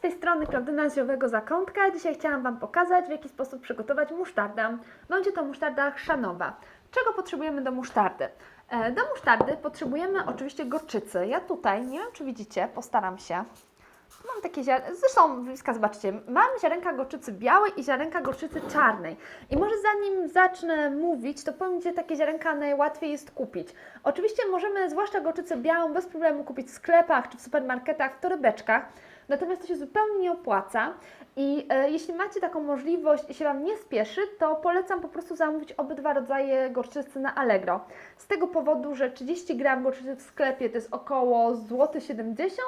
z tej strony Klaudyna z Ziowego Zakątka. Dzisiaj chciałam Wam pokazać, w jaki sposób przygotować musztardę. Będzie to musztarda chrzanowa. Czego potrzebujemy do musztardy? E, Do musztardy potrzebujemy oczywiście gorczycy. Ja tutaj, nie wiem czy widzicie, postaram się. Mam takie ziarnka, zresztą bliska zobaczcie, mam ziarenka gorczycy białej i ziarenka gorczycy czarnej. I może zanim zacznę mówić, to powiem, gdzie takie ziarenka najłatwiej jest kupić. Oczywiście możemy, zwłaszcza gorczycę białą, bez problemu kupić w sklepach czy w supermarketach, w torebeczkach. Natomiast to się zupełnie nie opłaca i e, jeśli macie taką możliwość i się Wam nie spieszy, to polecam po prostu zamówić obydwa rodzaje gorczycy na Allegro. Z tego powodu, że 30 gram gorczycy w sklepie to jest około złoty 70 zł,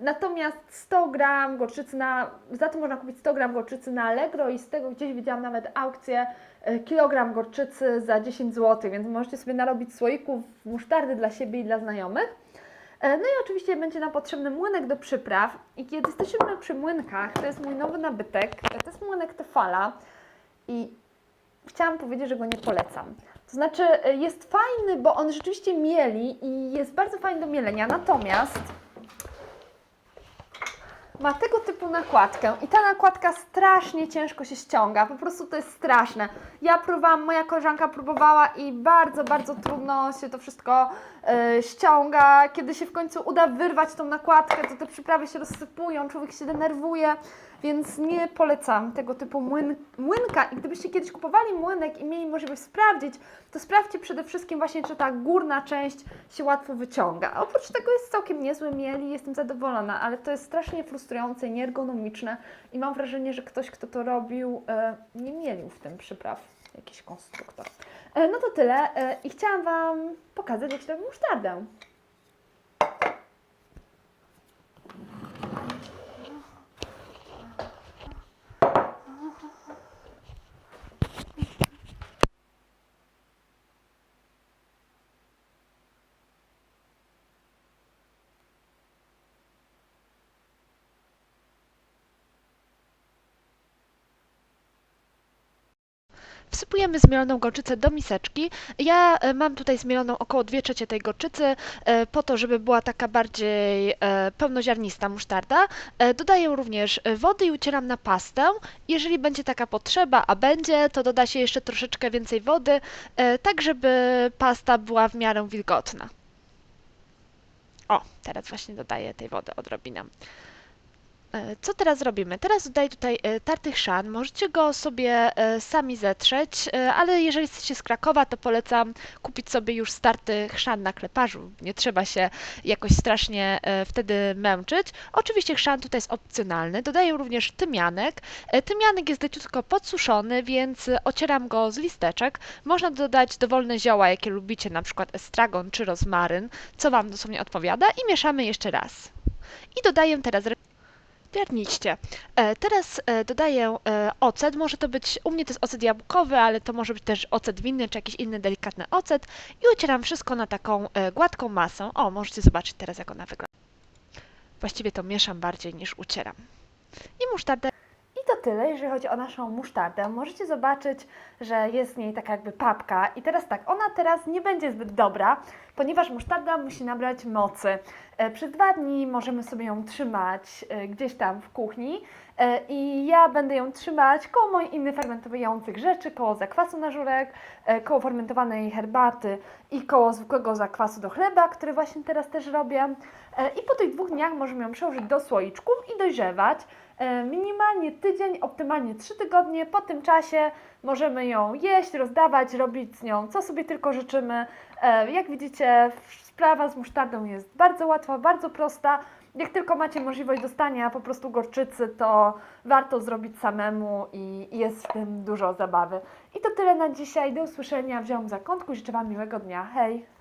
natomiast 100 gram gorczycy na, za to można kupić 100 gram gorczycy na Allegro i z tego gdzieś widziałam nawet aukcję e, kilogram gorczycy za 10 zł, więc możecie sobie narobić słoików musztardy dla siebie i dla znajomych. E, No i oczywiście będzie nam potrzebny młynek do przypraw. I kiedy jesteśmy przy młynkach, to jest mój nowy nabytek. To jest młynek Tefala i chciałam powiedzieć, że go nie polecam. To znaczy e, jest fajny, bo on rzeczywiście mieli i jest bardzo fajny do mielenia, natomiast ma tego typu nakładkę i ta nakładka strasznie ciężko się ściąga, po prostu to jest straszne. Ja próbowałam, moja koleżanka próbowała i bardzo, bardzo trudno się to wszystko e, ściąga. Kiedy się w końcu uda wyrwać tą nakładkę, to te przyprawy się rozsypują, człowiek się denerwuje, więc nie polecam tego typu młyn, młynka. I gdybyście kiedyś kupowali młynek i mieli możliwość sprawdzić, to sprawdźcie przede wszystkim właśnie, czy ta górna część się łatwo wyciąga. Oprócz tego jest całkiem niezły miel i jestem zadowolona, ale to jest strasznie frustrujące i nieergonomiczne i mam wrażenie, że ktoś, kto to robił, e, nie mielił w tym przypraw. Jakiś konstruktor. E, no to tyle e, i chciałam Wam pokazać, jak się robi musztardę. Wsypujemy zmieloną gorczycę do miseczki. Ja e, mam tutaj zmieloną około 2 trzecie tej gorczycy, e, po to, żeby była taka bardziej e, pełnoziarnista musztarda. Dodaję również wody i ucieram na pastę. Jeżeli będzie taka potrzeba, a będzie, to doda się jeszcze troszeczkę więcej wody, tak żeby pasta była w miarę wilgotna. O, teraz właśnie dodaję tej wody odrobinę. E, Co teraz robimy? Teraz dodaję tutaj e, tarty chrzan. Możecie go sobie e, sami zetrzeć, ale jeżeli jesteście z Krakowa, to polecam kupić sobie już starty chrzan na kleparzu. Nie trzeba się jakoś strasznie wtedy męczyć. Oczywiście chrzan tutaj jest opcjonalny. Dodaję również tymianek. Tymianek jest leciutko podsuszony, więc ocieram go z listeczek. Można dodać dowolne zioła, jakie lubicie, na przykład estragon czy rozmaryn, co Wam dosłownie odpowiada i mieszamy jeszcze raz. I dodaję teraz Garniście. E, teraz e, dodaję e, ocet. Może to być, u mnie to jest ocet jabłkowy, ale to może być też ocet winny, czy jakiś inny delikatny ocet. I ucieram wszystko na taką gładką masę. O, możecie zobaczyć teraz, jak ona wygląda. Właściwie to mieszam bardziej niż ucieram. I musztardę I to tyle, jeżeli chodzi o naszą musztardę. Możecie zobaczyć, że jest w niej taka jakby papka. I teraz tak, ona teraz nie będzie zbyt dobra, ponieważ musztarda musi nabrać mocy. E, Przez dwa dni możemy sobie ją trzymać e, gdzieś tam w kuchni. E, I ja będę ją trzymać koło moich innych fermentujących rzeczy, koło zakwasu na żurek, koło fermentowanej herbaty i koło zwykłego zakwasu do chleba, który właśnie teraz też robię. I po tych dwóch dniach możemy ją przełożyć do słoiczków i dojrzewać. Minimalnie tydzień, optymalnie trzy tygodnie. Po tym czasie możemy ją jeść, rozdawać, robić z nią co sobie tylko życzymy. E, Jak widzicie, sprawa z musztardą jest bardzo łatwa, bardzo prosta. Jak tylko macie możliwość dostania po prostu gorczycy, to warto zrobić samemu i jest w tym dużo zabawy. I to tyle na dzisiaj. Do usłyszenia w Ziom Zakątku. Życzę Wam miłego dnia. Hej!